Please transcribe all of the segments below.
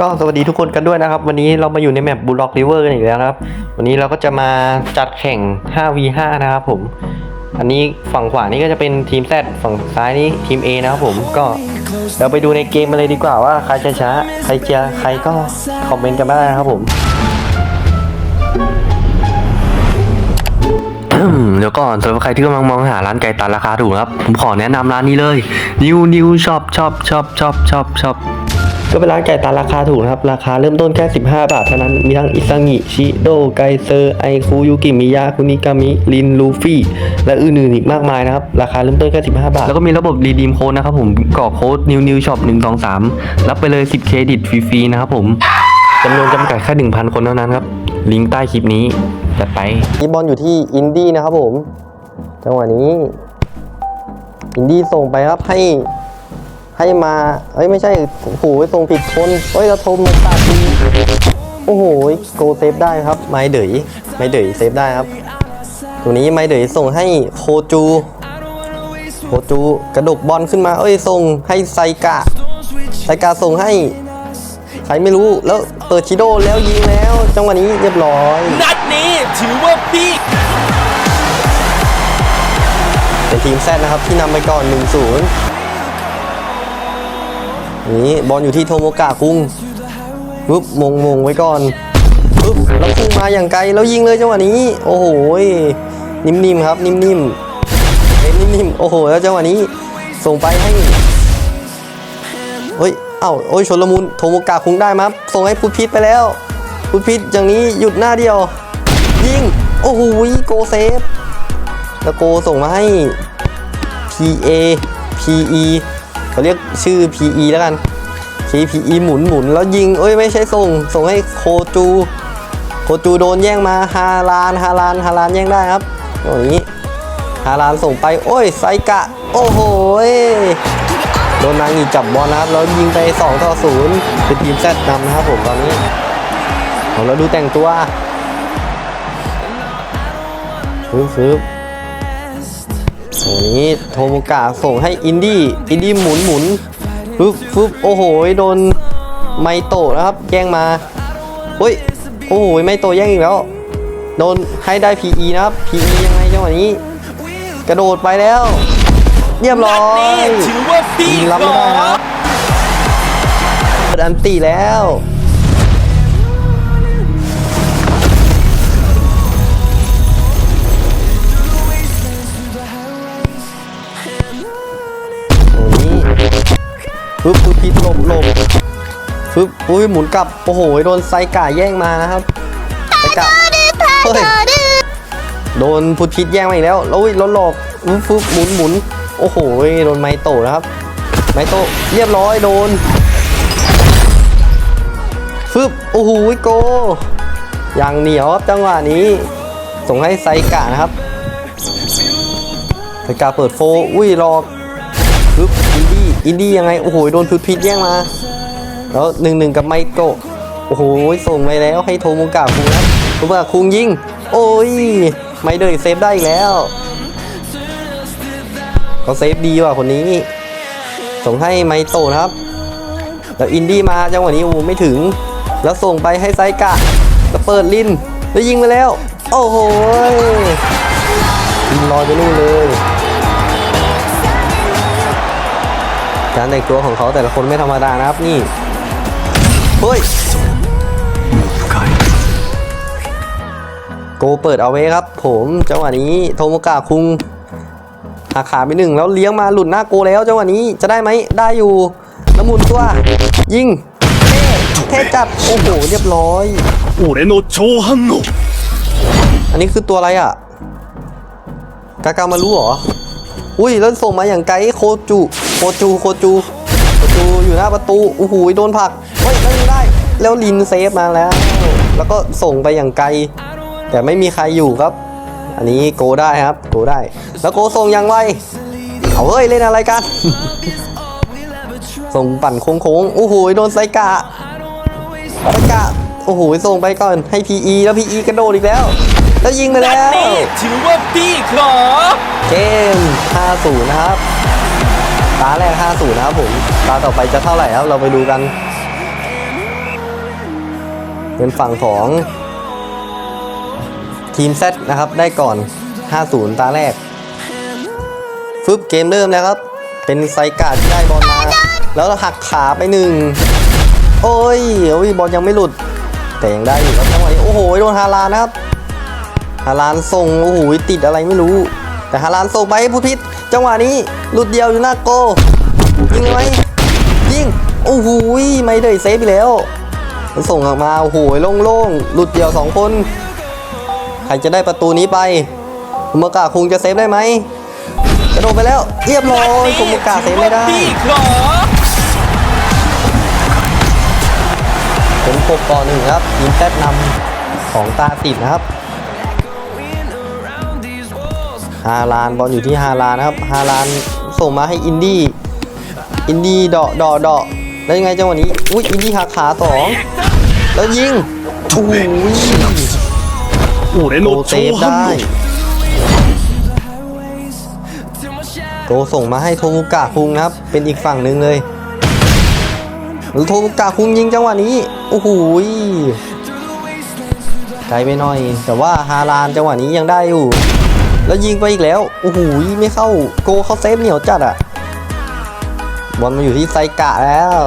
ก็สวัสดีทุกคนกันด้วยนะครับ วันนี้เรามาอยู่ในแมปบูล็อกริเวอร์กันอีกแล้วครับ วันนี้เราก็จะมาจัดแข่ง 5v5 นะครับผม อันนี้ฝั่งขวานี่ก็จะเป็นทีม Z ฝั่งซ้ายนี่ทีม A นะครับผมก็เราไปดูในเกมมาเลยดีกว่าว่าใครจะช้าใครจะใครก็คอมเมนต์กันได้นะครับผมเดี๋ยวก่อนสำหรับใครที่กำลังมองหาร้านไก่ตันราคาถูกครับ ผมขอแนะนำร้านนี้เลย New New Shop Shop Shop Shop Shop Shop ก็เป็นร้านไก่ตันราคาถูกนะครับ ราคาเริ่มต้นแค่ 15 บาทเท่านั้น มีทั้งอิซังิชิโดไกเซอร์ไอคูยูกิมิยะคุนิกามิลินลูฟี่และอื่นๆอีกมากมายนะครับ ราคาเริ่มต้นแค่15 บาท แล้วก็มีระบบรีดีมโค้ดนะครับผมกรอกโค้ด New New Shop 123รับไปเลย 10 เครดิตฟรีๆนะครับผมจำนวนจำกัดแค่ 1,000 คนเท่านั้นครับ ลิงก์ใต้คลิปนี้จัดไปนี่บอลอยู่ที่อินดี้นะครับผม จังหวะนี้ อินดี้ส่งไปครับให้ ให้มาเอ้ยไม่ใช่โอ้โหส่งผิดคนเฮ้ยเราโทรมาตาดีโอ้โหโกเซฟได้ครับ ไม้เดยไม้เดยเซฟได้ครับ ตัวนี้ไม้เดยส่งให้โคจูโคจูกระดกบอลขึ้นมา เอ้ยส่งให้ไซกะไซกะส่งให้ใครไม่รู้แล้วเปิดชิโดแล้วยิงแล้ว จังหวะนี้เรียบร้อย นัดนี้ถือว่าพี่เป็นทีมแซดนะครับที่นำไปก่อน 1-0 นี่บอลอยู่ที่โทโมกะคุงปุ๊บมงมงไว้ก่อนปุ๊บแล้วพุ่งมาอย่างไกลแล้วยิงเลยจังหวะนี้ โอ้โหนิ่มๆครับ นิ่มๆเป็นนิ่มๆโอ้โหแล้วจังหวะนี้ส่งไปให้เฮ้ยเอ้าโอ้ยชนละมุนโทโมกะคุงได้มาครับส่งให้พุทพิษไปแล้ว พุทพิษอย่างนี้หยุดหน้าเดียว ยิงโอ้โหโกเซฟแล้วโกส่งมาให้ PA PE เขาเรียกชื่อ PE แล้วกัน PE หมุนหมุนแล้วยิงเอ้ยไม่ใช่ส่ง ส่งให้โคจู โคจูโดนแย่งมาฮาลานฮาลานฮาลานแย่งได้ครับอย่างนี้ฮาลานส่งไป โอ้ยไซกะ โอ้โหโดนนางอีจับบอลนะครับแล้วยิงไป2ต่อ0เป็นทีมแซดนำนะครับผมตอนนี้เอาแล้วดูแต่งตัวฟื้น ฟื้นโอ้นี้โทโมกะส่งให้อินดี้อินดี้หมุนหมุนฟึบฟึบโอ้โหโดนไมโตะนะครับแย่งมาเฮ้ยโอ้โหไมโตะแย่งอีกแล้วโดนให้ได้ PE นะครับ PE ยังไงจังหวะนี้ กระโดดไปแล้วเรียบร้อนัดนี้ยถือว่าพี่ยิงรับขไม่อได้นะครับเปิดอันตีแล้ว ปึ๊บปึ๊บพิษหลบหลบปึ๊บอุ้ยหมุนกลับโอ้โหโดนไซกาแย่งมานะครับไซกาเฮ้ยโดนพุทธิษแย่งมาอีกแล้วแล้วอุ้ยรถหลอกฟึบฟึบหมุนหมุนโอ้โหโดนไมโตนะครับ ไมโตเรียบร้อยโดนฟึบโอ้โหโกอย่างเหนียวครับจังหวะนี้ ส่งให้ไซกะนะครับไซกะเปิดโฟอุ้ยหลอกปึ๊บ อินดี้ยังไง โอ้โห โดนพุทพิษแย่งมา แล้วหนึ่งหนึ่งกับไมโกโอ้โห ส่งไปแล้วให้โทโมกะคุงนะโทโมกะคุงยิง โอ้ย ไม่เดยเซฟได้อีกแล้ว เขาเซฟดีว่ะคนนี้ ส่งให้ไมโตนะครับ แล้วอินดี้มาจังหวะนี้โอ้ไม่ถึง แล้วส่งไปให้ไซกะแล้วเปิดลินแล้วยิงไปแล้ว โอ้โหยิงลอยไปนู่นเลย การแต่งตัวของเขาแต่ละคนไม่ธรรมดานะครับนี่เฮ้ยโกเปิดเอาไว้ครับ ผมจังหวะนี้โทโมกะคุงหักขาไปหนึ่งแล้วเลี้ยงมาหลุดหน้าโกแล้วจังหวะนี้จะได้ไหมได้อยู่น้ำมูลตัว ยิงเท่จัดโอ้โหเรียบร้อยอันนี้คือตัวอะไรอะ กากามารู้เหรอ อุ้ยแล้วส่งมาอย่างไกลโคจู โคจูโคจูโคจูอยู่หน้าประตูโอ้โหโดนผลักเฮ้ยแล้วยิงได้ แล้วลินเซฟมาแล้ว แล้วก็ส่งไปอย่างไกล แต่ไม่มีใครอยู่ครับ อันนี้โกได้ครับ โกได้ แล้วโกส่งยังไวเอาเฮ้ยเล่นอะไรกัน ส่งปั่นโค้งๆโอ้โหโดนไซกะไซกะโอ้โหส่งไปก่อนให้ PE แล้ว PE กระโดดอีกแล้ว แล้วยิงไปนัแล้ดวนี้ถือว่าพี่ขอเกม 50 นะครับ ตาแรก 50 นะครับผม ตาต่อไปจะเท่าไหร่ครับ เราไปดูกัน เป็นฝั่งของทีม Z นะครับ ได้ก่อน 5-0 ตาแรก ฟึบเกมเริ่มแล้วครับ เป็นไซกาที่ได้บอลมา แล้วหักขาไปหนึ่ง โอ้ยโอ้ยบอลยังไม่หลุด แต่ยังได้อยู่ครับจังหวะนี้ โอ้โห โดนฮาลานนะครับ ฮาลานส่ง โอ้โห ติดอะไรไม่รู้ แต่ฮาลานส่งไปให้ผู้พิษ จังหวะนี้หลุดเดียวอยู่หน้าโก ยิงไหมยิงโอ้โหไม่ได้เซฟไปแล้ว มันส่งออกมาโอ้โหโล่งๆหลุดเดียวสองคน ใครจะได้ประตูนี้ไปคุมกาคุงจะเซฟได้ไหมกระโดดไปแล้วเรียบร้อยคุมกาเซฟไม่ได้พี่ขอเป็นหกต่อหนึ่งครับทีมแซดนำของตาติดนะครับ ฮารานบอลอยู่ที่ฮารานนะครับฮารานส่งมาให้อินดี้อินดี้เดาะเดาะเดาะแล้วยังไงจังหวะนี้อุ้ยอินดี้หักขาสองแล้วยิงถูโอ้ได้ลูกเซฟได้โตส่งมาให้โทมุกะคุงนะครับ เป็นอีกฝั่งหนึ่งเลยหรือโทมุกะคุงยิงจังหวะนี้โอ้โหไกลไปหน่อย แต่ว่าฮารานจังหวะนี้ยังได้อยู่ แล้วยิงไปอีกแล้วโอ้โหยไม่เข้าโกเขาเซฟเหนียวจัดอะบอลมาอยู่ที่ไซกะแล้ว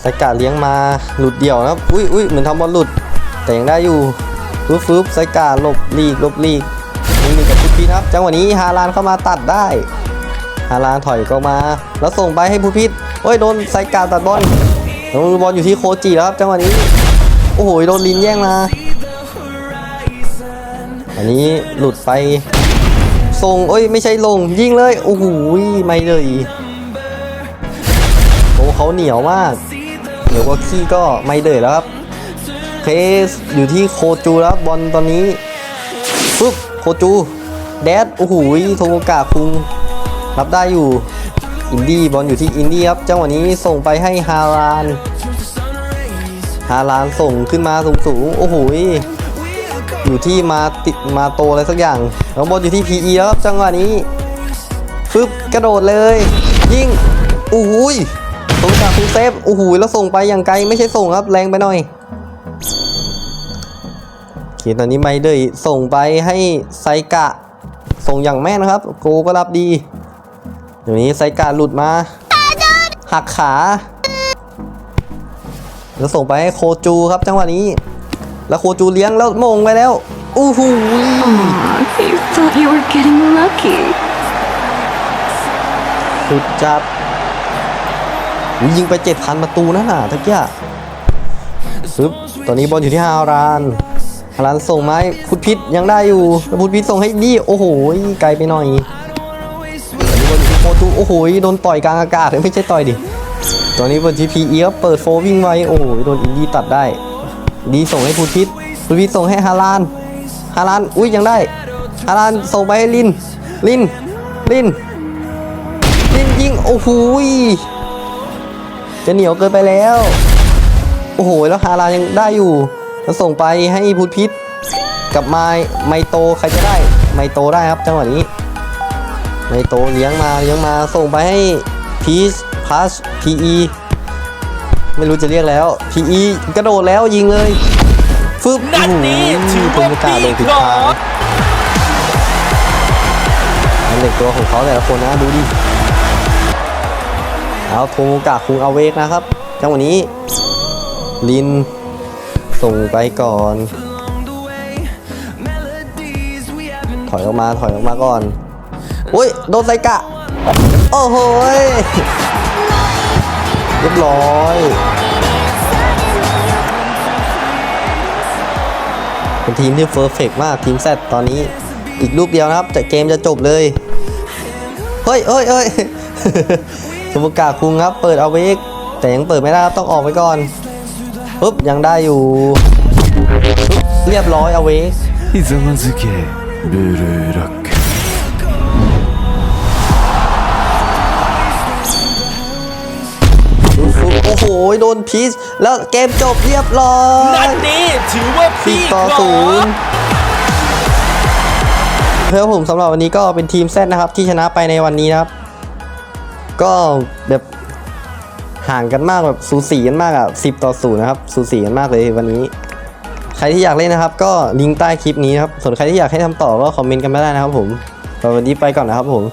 ไซกะเลี้ยงมาหลุดเดี่ยวนะครับอุ้ยอุ้ยเหมือนทำบอลหลุด แต่ยังได้อยู่ฟึบฟึบไซกาหลบลีกหลบลีกนี่มีกับพุทพิษครับ จังหวะนี้ฮาลานเข้ามาตัดได้ฮาลานถอยก็มา แล้วส่งไปให้พุทพิษโอ้ยโดนไซกาตัดบอลบอลอยู่ที่โคจิแล้วครับจังหวะนี้โอ้โหโดนลินแย่งมา อันนี้หลุดไปส่งเอ้ยไม่ใช่ลงยิงเลยโอ้โหไม่เลยโอ้เขาเหนียวมากเหนียวกว่าขี้ก็ไม่เลยแล้วครับเคสอยู่ที่โคจูแล้วบอลตอนนี้ปุ๊บโคจูแดดโอ้โหโทโมกะคุงรับได้อยู่อินดี้บอลอยู่ที่อินดี้ครับจังหวะนี้ส่งไปให้ฮารานฮารานส่งขึ้นมาสูงสูงโอ้โห อยู่ที่มาติดมาโตอะไรสักอย่างแล้วบอลอยู่ที่ PE แล้วครับจังหวะนี้ปึ๊บกระโดดเลย ยิงโอ้โหโทโมกคุเซฟโอ้โหแล้วส่งไปอย่างไกลไม่ใช่ส่งครับแรงไปหน่อยโอเคตอนนี้ไม่ได้ส่งไปให้ไซกะ ส่งอย่างแม่นนะครับ โกก็รับดีเดี๋ยวนี้ไซกะหลุดมา หักขา แล้วส่งไปให้โคจูครับจังหวะนี้ แล้วโคจูเลี้ยงแล้วโมงไปแล้วอู้หู Aw, you thought you were getting lucky. สุดจัดอุ๊ยยิงไปเจ็ดพันประตูนั่นน่ะตะเกียซึบตอนนี้บอลอยู่ที่ฮารานฮารานส่งไมาให้พุทธพิษยังได้อยู่แล้วพุทธพิษส่งให้ดีโอ้โหไกลไปหน่อยตอนนี้บอลอยู่ที่โคตูโอ้โหโดนต่อยกลางอากาศไม่ใช่ต่อยดิตอนนี้บอลที่พีเอฟเปิดโฟวิ่งไว้โอ้โหโดนอินดี้ตัดได้ ดีส่งให้พุทธพิษพุทธพิษส่งให้ฮารานฮารานอุ้ยยังได้ฮารานส่งไปให้ลิน ลิน ลิน ลินยิงโอ้โหยจะเหนียวเกินไปแล้ว โอ้โหแล้วฮารานยังได้อยู่แล้วส่งไปให้พุทพิษกับไมไมโตใครจะได้ไมโตได้ครับจังหวะนี้ไมโตเลี้ยงมาเลี้ยงมาส่งไปให้พีชพัสพีอี ไม่รู้จะเรียกแล้วพีอีกระโดดแล้วยิงเลยฟึบนัดนี้ถือโอ้ว่าโหโทมิกาพี่ลงผิดขอทางอันเด็กตัวของเขาแต่ละคนนะดูดิเอาโทโมกะคุงเอาเวกนะครับ จังหวะนี้ ลิน ส่งไปก่อน ถอยออกมาถอยออกมาก่อน อุ้ย โดนไซกะ โอ้โหยเรียบร้อยเป็นทีมที่เฟอร์เฟกมากทีมแซดตอนนี้อีกลูกเดียวนะครับแต่เกมจะจบเลยเฮ้ยเฮ้ยเฮ้ยสมุกาคุงครับ เปิดเอาเวกแต่ยังเปิดไม่ได้ครับต้องออกไปก่อนปุ๊บยังได้อยู่ เรียบร้อยเอาเว โอ้โหโดนพีชแล้วเกมจบเรียบร้อยนัดนี้ถือว่าสี่พี่ต่อขอศูนย์เพื่อผมสำหรับวันนี้ก็เป็นทีมแซดนะครับ ที่ชนะไปในวันนี้นะครับ ก็แบบห่างกันมากแบบสูสีกันมากอะ10 ต่อ0นะครับสูสีกันมากเลยวันนี้ ใครที่อยากเล่นนะครับ ก็ลิงก์ใต้คลิปนี้นะครับส่วนใครที่อยากให้ทำต่อก็คอมเมนต์กันไม่ได้นะครับผมสำหรับวันนี้ไปก่อนนะครับผม